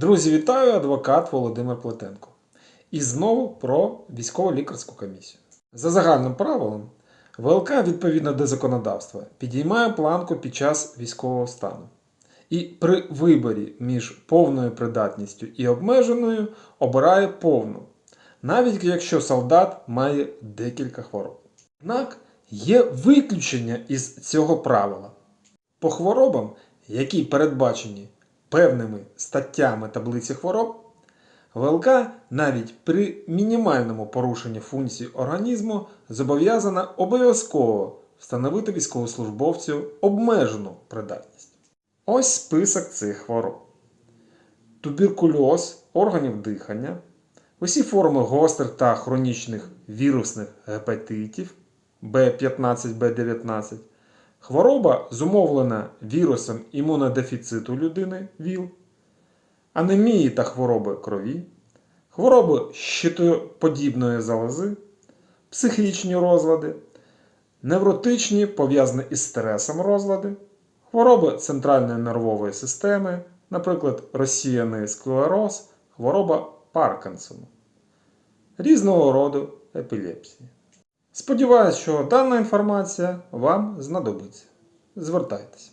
Друзі, вітаю! Адвокат Володимир Плетенко. І знову про військово-лікарську комісію. За загальним правилом, ВЛК відповідно до законодавства підіймає планку під час військового стану. І при виборі між повною придатністю і обмеженою обирає повну, навіть якщо солдат має декілька хвороб. Однак є виключення із цього правила. По хворобам, які передбачені певними статтями таблиці хвороб, ВЛК навіть при мінімальному порушенні функцій організму зобов'язана обов'язково встановити військовослужбовцю обмежену придатність. Ось список цих хвороб: туберкульоз органів дихання, усі форми гострих та хронічних вірусних гепатитів B15, B19, Хвороба зумовлена вірусом імунодефіциту людини ВІЛ, анемії та хвороби крові, хвороби щитоподібної залози, психічні розлади, невротичні пов'язані із стресом розлади, хвороби центральної нервової системи, наприклад, розсіяний склероз, хвороба Паркінсона, різного роду епілепсії. Сподіваюсь, що дана інформація вам знадобиться. Звертайтеся.